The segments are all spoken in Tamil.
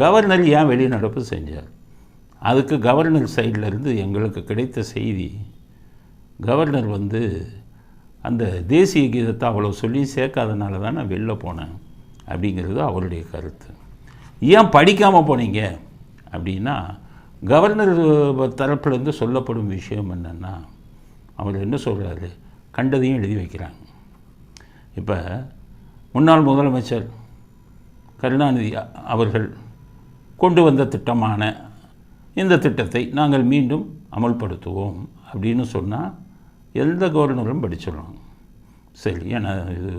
கவர்னர் ஏன் வெளிநடப்பு செஞ்சார்? அதுக்கு கவர்னர் சைடில் இருந்து எங்களுக்கு கிடைத்த செய்தி கவர்னர் வந்து அந்த தேசிய கீதத்தை அவ்வளோ சொல்லி சேர்க்காதனால தான் நான் வெளில போனேன் அப்படிங்கிறது அவருடைய கருத்து. ஏன் படிக்காமல் போனீங்க? அப்படின்னா கவர்னர் தரப்புலேருந்து சொல்லப்படும் விஷயம் என்னென்னா அவர் என்ன சொல்கிறாரு கண்டதையும் எழுதி வைக்கிறாங்க. இப்போ முன்னாள் முதலமைச்சர் கருணாநிதி அவர்கள் கொண்டு வந்த திட்டமான இந்த திட்டத்தை நாங்கள் மீண்டும் அமல்படுத்துவோம் அப்படின்னு சொன்னால் எந்த கவர்னரும் படிச்சிடலாம். சரி ஏன்னா இது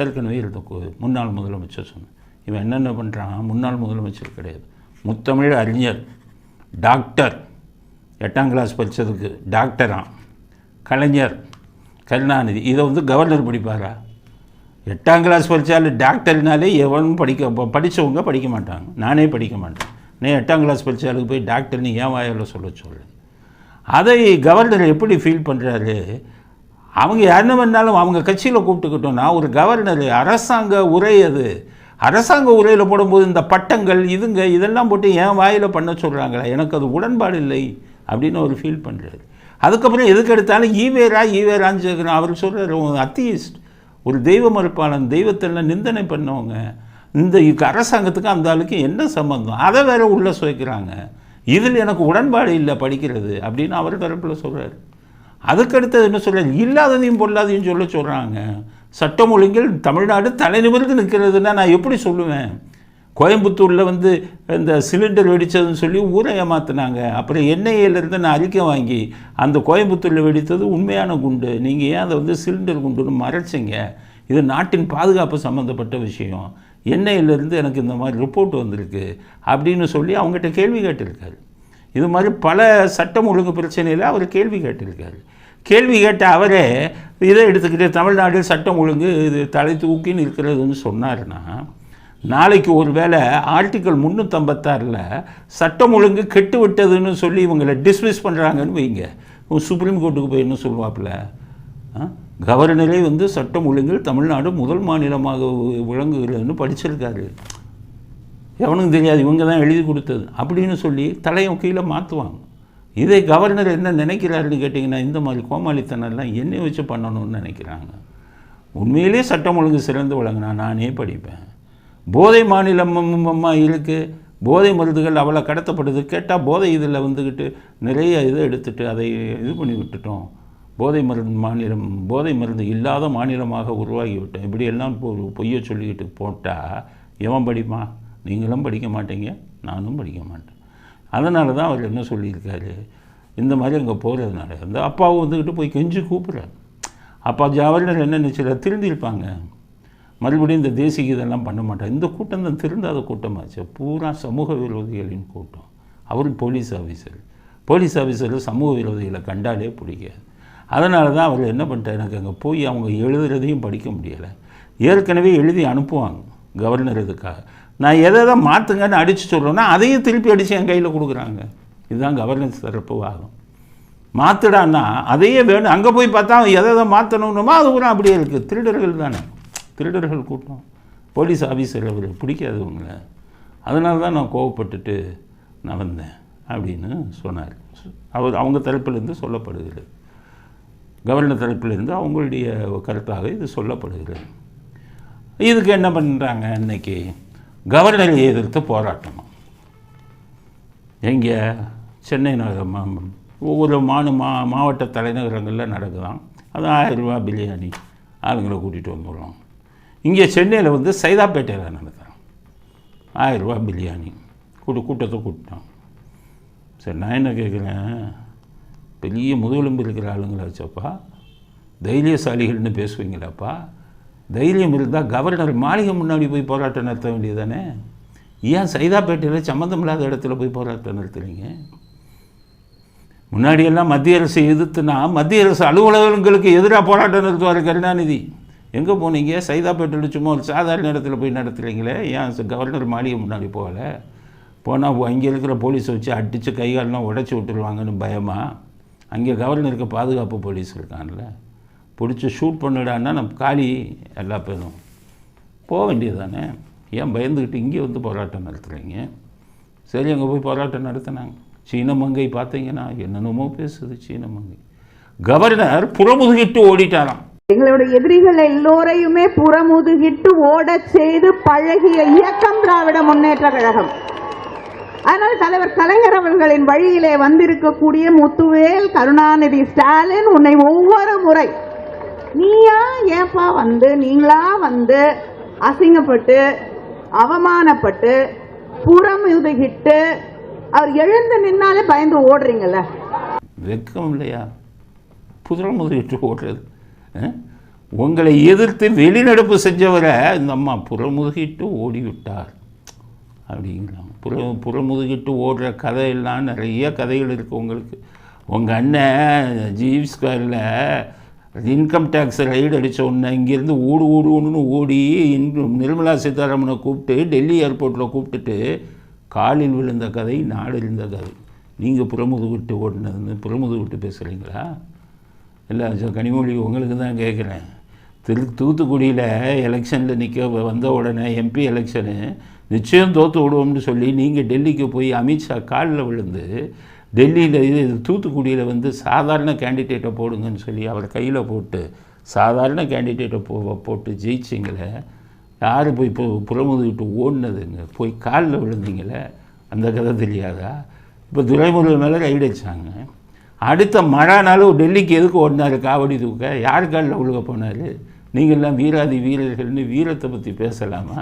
ஏற்கனவே இருந்த முன்னாள் முதலமைச்சர் சொன்னேன் இவன் என்னென்ன பண்ணுறான் முன்னாள் முதலமைச்சர் கிடையாது. முத்தமிழ் அறிஞர் டாக்டர் எட்டாம் கிளாஸ் படித்ததுக்கு டாக்டராம் கலைஞர் கருணாநிதி. இதை வந்து கவர்னர் படிப்பாரா? எட்டாம் கிளாஸ் படித்தாலும் டாக்டர்னாலே எவனும் படிக்க படித்தவங்க படிச்சவங்க படிக்க மாட்டாங்க. நானே படிக்க மாட்டேன். நீ எட்டாம் கிளாஸ் படித்தாலுக்கு போய் டாக்டர்னு ஏன் வாயால் சொல்ல சொல்லு அதை கவர்னர் எப்படி ஃபீல் பண்ணுறாரு அவங்க என்ன பண்ணாலும் அவங்க கட்சியில் கூப்பிட்டுக்கிட்டோம்னா ஒரு கவர்னர் அரசாங்க உரை அது. அரசாங்க உரையில் போடும்போது இந்த பட்டங்கள் இதுங்க இதெல்லாம் போட்டு என் வாயில் பண்ண சொல்கிறாங்களா எனக்கு அது உடன்பாடு இல்லை அப்படின்னு அவர் ஃபீல் பண்ணுறாரு அதுக்கப்புறம் எதுக்கு எடுத்தாலும் ஈவேரா ஈவேரான்னு கேட்குறேன் அவர் சொல்கிறார் அத்தியிஸ்ட் ஒரு தெய்வ மறுப்பாளன் தெய்வத்தெல்லாம் நிந்தனை பண்ணவங்க இந்த அரசாங்கத்துக்கு அந்த ஆளுக்கு என்ன சம்மந்தம் அதை வேற உள்ளே சுவைக்கிறாங்க. இதில் எனக்கு உடன்பாடு இல்லை படிக்கிறது அப்படின்னு அவர் தரப்பில் சொல்கிறார் அதுக்கடுத்தது என்ன சொல்கிறார் இல்லாததையும் பொல்லாதையும் சொல்ல சொல்கிறாங்க சட்டம் ஒழுங்கில் தமிழ்நாடு தலைநிமிர்ந்து நிற்கிறதுன்னா நான் எப்படி சொல்லுவேன்? கோயம்புத்தூரில் வந்து இந்த சிலிண்டர் வெடித்ததுன்னு சொல்லி ஊரை ஏமாத்தினாங்க. அப்புறம் என்ஐஏலேருந்து நான் அறிக்கை வாங்கி அந்த கோயம்புத்தூரில் வெடித்தது உண்மையான குண்டு. நீங்கள் ஏன் அதை வந்து சிலிண்டர் குண்டுன்னு மறைச்சிங்க? இது நாட்டின் பாதுகாப்பு சம்மந்தப்பட்ட விஷயம். என்ஐயிலேருந்து எனக்கு இந்த மாதிரி ரிப்போர்ட் வந்திருக்கு அப்படின்னு சொல்லி அவங்ககிட்ட கேள்வி கேட்டிருக்காரு. இது மாதிரி பல சட்டம் ஒழுங்கு பிரச்சனையில் அவர் கேள்வி கேட்டிருக்காரு. கேள்வி கேட்ட அவரே இதை எடுத்துக்கிட்டு தமிழ்நாடு சட்டம் ஒழுங்கு இது தலை தூக்கின்னு இருக்கிறதுன்னு சொன்னார்னா நாளைக்கு ஒரு வேளை ஆர்டிக்கல் முந்நூற்றம்பத்தாறில் சட்டம் ஒழுங்கு கெட்டு விட்டதுன்னு சொல்லி இவங்களை டிஸ்மிஸ் பண்ணுறாங்கன்னு வைங்க. சுப்ரீம் கோர்ட்டுக்கு போய் என்ன சொல்லுவாப்புல? கவர்னரே வந்து சட்டம் ஒழுங்கில் தமிழ்நாடு முதல் மாநிலமாக விளங்குகிறதுன்னு படிச்சிருக்காரு. எவனுக்கும் தெரியாது இவங்க தான் எழுதி கொடுத்தது. அப்படின்னு சொல்லி தலையை கீழே மாற்றுவாங்க இதை கவர்னர் என்ன நினைக்கிறாருன்னு கேட்டிங்கன்னா இந்த மாதிரி கோமாளித்தனம்லாம் என்னை வச்சு பண்ணணும்னு நினைக்கிறாங்க. உண்மையிலே சட்டம் ஒழுங்கு சிறந்து விளங்கினா நானே படிப்பேன். போதை மாநிலமாக இருக்குது போதை மருந்துகள் அவ்வளோ கடத்தப்படுது. கேட்டால் போதை இதில் வந்துக்கிட்டு நிறைய இதை எடுத்துகிட்டு அதை இது பண்ணி விட்டுட்டோம். போதை மருந்து மாநிலம் போதை மருந்து இல்லாத மாநிலமாக உருவாகி விட்டோம். இப்படியெல்லாம் இப்போ ஒரு பொய்யை சொல்லிக்கிட்டு போட்டால் எவன் படிப்பான்? நீங்களும் படிக்க மாட்டீங்க நானும் படிக்க மாட்டேன். அதனால தான் அவர் என்ன சொல்லியிருக்காரு? இந்த மாதிரி அங்கே போகிறதுனால அந்த அப்பாவும் வந்துக்கிட்டு போய் கெஞ்சி கூப்பிட்றாரு. அப்பா ஜவஹர்லால் என்ன நினச்சிடா திருந்திருப்பாங்க. மறுபடியும் இந்த தேசிய இதெல்லாம் பண்ண மாட்டாங்க இந்த கூட்டம் தான் திருந்தாத கூட்டமாச்சு. பூரா சமூக விரோதிகளின் கூட்டம். அவர் போலீஸ் ஆஃபீஸர் போலீஸ் ஆஃபீஸர் சமூக விரோதிகளை கண்டாலே பிடிக்காது. அதனால தான் அவர் என்ன பண்ணிட்டார் எனக்கு அங்கே போய் அவங்க எழுதுறதையும் படிக்க முடியலை. ஏற்கனவே எழுதி அனுப்புவாங்க கவர்னர் இதுக்காக நான் எதை எதை மாற்றுங்கன்னு அடித்து சொல்கிறேன்னா அதையும் திருப்பி அடித்து என் கையில் கொடுக்குறாங்க. இதுதான் கவர்னன்ஸ் தரப்பு வாதம். மாற்றுடான்னா அதையே வேணும். அங்கே போய் பார்த்தா அவன் எதை எதை மாற்றணும்னுமோ அது கூட அப்படியே இருக்குது திருடர்கள் தானே. திருடர்கள் கூட்டம். போலீஸ் ஆஃபீஸர் அவர் பிடிக்காது உங்களை. அதனால தான் நான் கோவப்பட்டுட்டு நடந்தேன் அப்படின்னு சொன்னார். அவர் அவங்க தரப்பிலிருந்து சொல்லப்படுகிறது. கவர்னர் தரப்பிலிருந்து அவங்களுடைய கருத்தாக இது சொல்லப்படுகிறது. இதுக்கு என்ன பண்ணுறாங்க இன்னைக்கு? கவர்னரை எதிர்த்து போராட்டமா? எங்கே? சென்னை நகரம். ஒவ்வொரு மாநு மா மாவட்ட தலைநகரங்களில் நடக்குதான். அது ஆயிரம் ரூபாய் பிரியாணி. ஆளுங்களை கூட்டிகிட்டு வந்துடுறோம். இங்கே சென்னையில் வந்து சைதாப்பேட்டையில் நடந்தேன் ஆயிரம் பிரியாணி. கூட்டு கூட்டத்தை கூப்பிட்டான் சரி நான் என்ன கேட்குறேன்? பெரிய முதுகெலும்பு இருக்கிற ஆளுங்களை வச்சப்பா தைரியசாலிகள்னு பேசுவீங்களாப்பா? தைரியம் இருந்தால் கவர்னர் மாளிகை முன்னாடி போய் போராட்டம் நடத்த வேண்டியதானே ஏன் சைதாப்பேட்டையில் சம்மந்தம் இல்லாத இடத்துல போய் போராட்டம் நடத்துறீங்க? முன்னாடியெல்லாம் மத்திய அரசு எதிர்த்துனா மத்திய அரசு அலுவலகங்களுக்கு எதிராக போராட்டம் நடத்துவார் கருணாநிதி. எங்கே போனீங்க? சைதாப்பேட்டையில் சும்மா ஒரு சாதாரண இடத்துல போய் நடத்துகிறீங்களே ஏன் கவர்னர் மாளிகை முன்னாடி போகல? போனால் அங்கே இருக்கிற போலீஸை வச்சு அடித்து கைகாலெலாம் உடச்சி விட்டுருவாங்கன்னு பயமாக அங்கே கவர்னருக்கு பாதுகாப்பு போலீஸ் இருக்கான்ல. பிடிச்சி ஷூட் பண்ணிடான்னா நம்ம காலி எல்லா பேரும். போக வேண்டியது தானே ஏன் பயந்துக்கிட்டு இங்கே வந்து போராட்டம் நடத்துகிறீங்க சரி அங்கே போய் போராட்டம் நடத்தினாங்க. சீன மங்கை பார்த்தீங்கன்னா என்னென்னமோ பேசுது சீன மங்கை. கவர்னர் புறமுதுகிட்டு ஓடிட்டாராம். எங்களுடைய எதிரிகள் எல்லோரையுமே புறமுதுகிட்டு ஓடச் செய்து பழகிய இயக்கம் திராவிட முன்னேற்ற கழகம். அதனால் தலைவர் கலைஞர் அவர்களின் வழியிலே வந்திருக்கக்கூடிய முத்துவேல் கருணாநிதி ஸ்டாலின் உன்னை ஒவ்வொரு முறை நீயா ஏப்பா வந்து? நீங்களா வந்து அசிங்கப்பட்டு அவமானப்பட்டு புறமுதுகிட்டு அவர் எழுந்து நின்னாலே பயந்து ஓடுறீங்கல்ல? வெக்கம் இல்லையா? புதுரமுதுகிட்டு ஓடுறது. உங்களை எதிர்த்து வெளிநடப்பு செஞ்சவரை இந்த அம்மா புறமுதுகிட்டு ஓடிவிட்டார். அப்படிங்கிறாங்க. புற புறமுதுகிட்டு ஓடுற கதையெல்லாம் நிறைய கதைகள் இருக்குது உங்களுக்கு. உங்கள் அண்ணன் ஜீவ் ஸ்கொயரில் இன்கம் டேக்ஸ் ரைடு அடித்த உடனே இங்கேருந்து ஓடு ஓடு ஓடுன்னு ஓடி இன் நிர்மலா சீதாராமனை கூப்பிட்டு டெல்லி ஏர்போர்ட்டில் கூப்பிட்டுட்டு காலில் விழுந்த கதை நாடு இருந்த கதை. நீங்கள் புறமுது விட்டு ஓடினதுன்னு புறமுது விட்டு பேசுகிறீங்களா இல்லை கனிமொழி உங்களுக்கு தான் கேட்குறேன். திரு தூத்துக்குடியில் எலெக்ஷனில் நிற்க வந்த உடனே எம்பி எலெக்ஷனு நிச்சயம் தோற்று விடுவோம்னு சொல்லி நீங்கள் டெல்லிக்கு போய் அமித்ஷா காலில் விழுந்து டெல்லியில் இது தூத்துக்குடியில் வந்து சாதாரண கேண்டிடேட்டை போடுங்கன்னு சொல்லி அவர் கையில் போட்டு சாதாரண கேண்டிடேட்டை போ போட்டு ஜெயிச்சிங்களே யார் போய் இப்போ புறமுதுகிட்டு ஓடினதுங்க? போய் காலில் விழுந்தீங்களே? அந்த கதை தெரியாதா? இப்போ துரைமுருகன் மேலே ரைடு வச்சாங்க அடுத்த மழை நாளும் டெல்லிக்கு எதுக்கு ஓடினார் காவடி தூக்க? யார் காலில் உழுக போனார்? நீங்கள்லாம் வீராதி வீரர்கள்னு வீரத்தை பற்றி பேசலாமா?